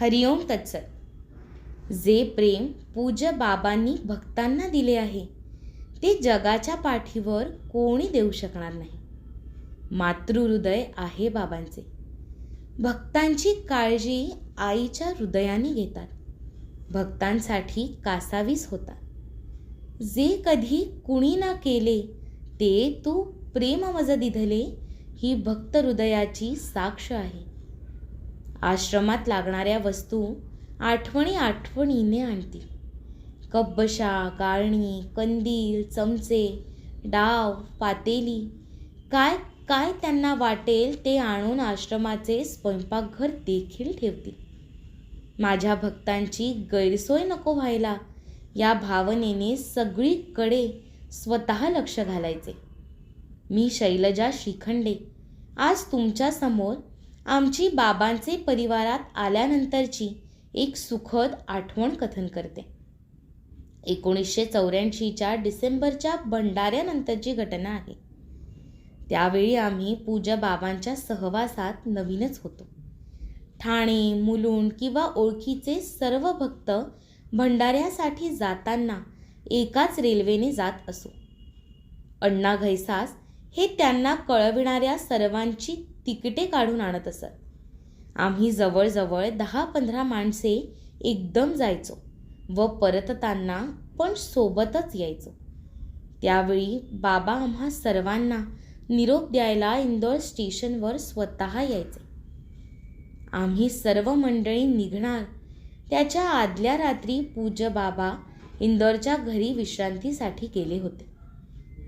हरिओम तत्सत. जे प्रेम पूज्य बाबांनी भक्तांना दिले आहे ते जगाच्या पाठीवर कोणी देऊ शकणार नाही. मातृहृदय आहे बाबांचे. भक्तांची काळजी आईच्या हृदयाने घेतात. भक्तांसाठी कासावीस होतात. जे कधी कुणी ना केले ते तू प्रेम मज दिधले ही भक्त हृदयाची साक्ष आहे. आश्रमात लागणाऱ्या वस्तू आठवणी आठवणीने आणतील. कब्बशा गाळणी कंदील चमचे डाव पातेली काय काय त्यांना वाटेल ते आणून आश्रमाचे स्वयंपाकघर देखील ठेवतील. माझ्या भक्तांची गैरसोय नको व्हायला या भावनेने सगळीकडे स्वतः लक्ष घालायचे. मी शैलजा श्रीखंडे आज तुमच्यासमोर आमची बाबांचे परिवारात आल्यानंतरची एक सुखद आठवण कथन करते. एकोणीसशे चौऱ्याऐंशीच्या डिसेंबरच्या भंडाऱ्यानंतरची घटना आहे. त्यावेळी आम्ही पूजा बाबांच्या सहवासात नवीनच होतो. ठाणे मुलुंड किंवा ओळखीचे सर्व भक्त भंडाऱ्यासाठी जाताना एकाच रेल्वेने जात असो. अण्णा घैसास हे त्यांना कळविणाऱ्या सर्वांची तिकिटे काढून आणत असत. आम्ही जवळजवळ दहा पंधरा माणसे एकदम जायचो व परतताना पण सोबतच यायचो. त्यावेळी बाबा आम्हा सर्वांना निरोप द्यायला इंदोर स्टेशनवर स्वतः यायचे. आम्ही सर्व मंडळी निघणार. त्याच्या आदल्या रात्री पूज्य बाबा इंदोरच्या घरी विश्रांतीसाठी गेले होते.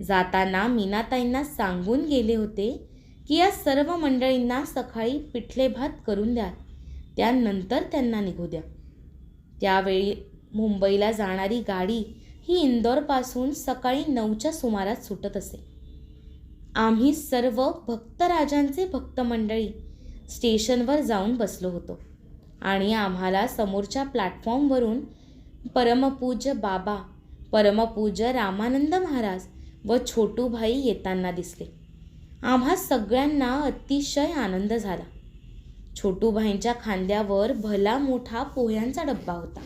जाताना मीनाताईंना सांगून गेले होते की या सर्व मंडळींना सकाळी पिठले भात करून द्या. त्यानंतर त्यांना निघू द्या. त्यावेळी मुंबईला जाणारी गाडी ही इंदोरपासून सकाळी नऊच्या सुमारास सुटत असे. आम्ही सर्व भक्तराजांचे भक्त मंडळी स्टेशनवर जाऊन बसलो होतो आणि आम्हाला समोरच्या प्लॅटफॉर्मवरून परमपूज्य बाबा परमपूज्य रामानंद महाराज व छोटूभाई येताना दिसले. आम्हा सगळ्यांना अतिशय आनंद झाला. छोटूभाईंच्या खांद्यावर भला मोठा पोह्यांचा डब्बा होता.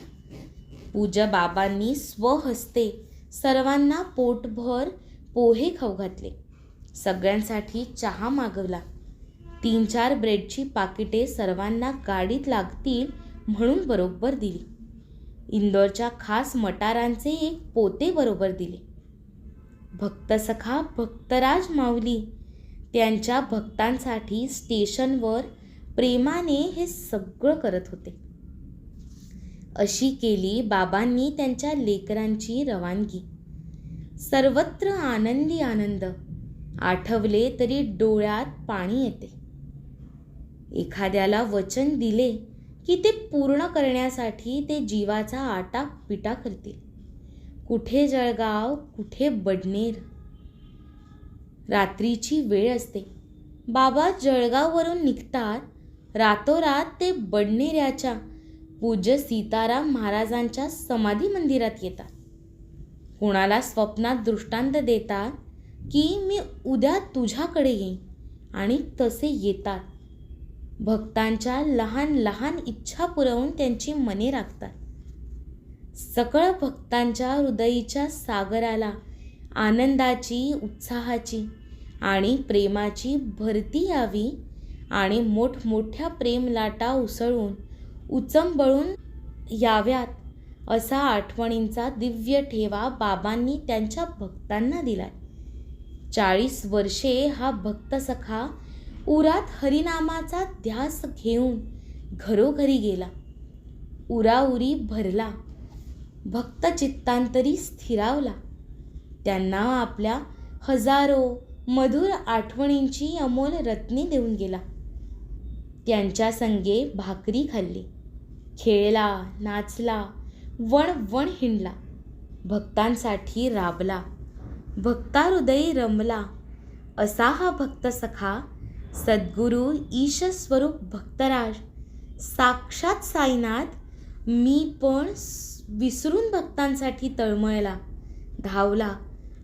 पूजा बाबांनी स्वहस्ते सर्वांना पोटभर पोहे खाऊ घातले. सगळ्यांसाठी चहा मागवला. तीन चार ब्रेडची पाकिटे सर्वांना गाडीत लागतील म्हणून बरोबर दिली. इंदोरच्या खास मटारांचे एक पोते बरोबर दिले. भक्तसखा भक्तराज माऊली त्यांच्या भक्तांसाठी स्टेशनवर प्रेमाने हे सगळं करत होते. अशी केली बाबांनी त्यांच्या लेकरांची रवानगी. सर्वत्र आनंदी आनंद. आठवले तरी डोळ्यात पाणी येते. एखाद्याला वचन दिले की ते पूर्ण करण्यासाठी ते जीवाचा आटा पिटा करतील. कुठे जळगाव कुठे बडनेर रात्रीची वेळ असते. बाबा जळगाववरून निघतात. रातोरात ते बडनेऱ्याच्या पूज्य सीताराम महाराजांच्या समाधी मंदिरात येतात. कुणाला स्वप्नात दृष्टांत देतात की मी उद्या तुझ्याकडे येईन आणि तसे येतात. भक्तांच्या लहान लहान इच्छा पुरवून त्यांची मने राखतात. सकळ भक्तांच्या हृदयीच्या सागराला आनंदाची उत्साहाची आणि प्रेमाची भरती यावी आणि मोठमोठ्या प्रेमलाटा उसळून उचंबळून याव्यात असा आठवणींचा दिव्य ठेवा बाबांनी त्यांच्या भक्तांना दिलाय. चाळीस वर्षे हा भक्तसखा उरात हरिनामाचा ध्यास घेऊन घरोघरी गेला. उराउरी भरला. भक्त चित्तांतरी स्थिरावला. त्यांना आपल्या हजारो मधुर आठवणींची अमोल रत्ने देऊन गेला. त्यांच्या संगे भाकरी खाल्ली. खेळला नाचला वण वण हिंडला. भक्तांसाठी राबला. भक्ताहृदयी रमला. असा हा भक्त सखा सद्गुरू ईशस्वरूप भक्तराज. साक्षात साईनाथ मी पण विसरून भक्तांसाठी तळमळला धावला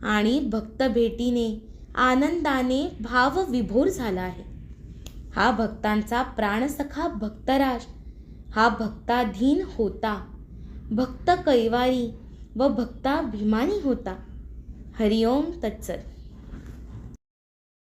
आणि भक्त भेटीने आनंदाने भावविभोर झाला आहे. हा भक्तांचा प्राणसखा भक्तराज हा भक्ताधीन होता. भक्त कैवारी व भक्ताभिमानी होता. हरिओम तत्सत.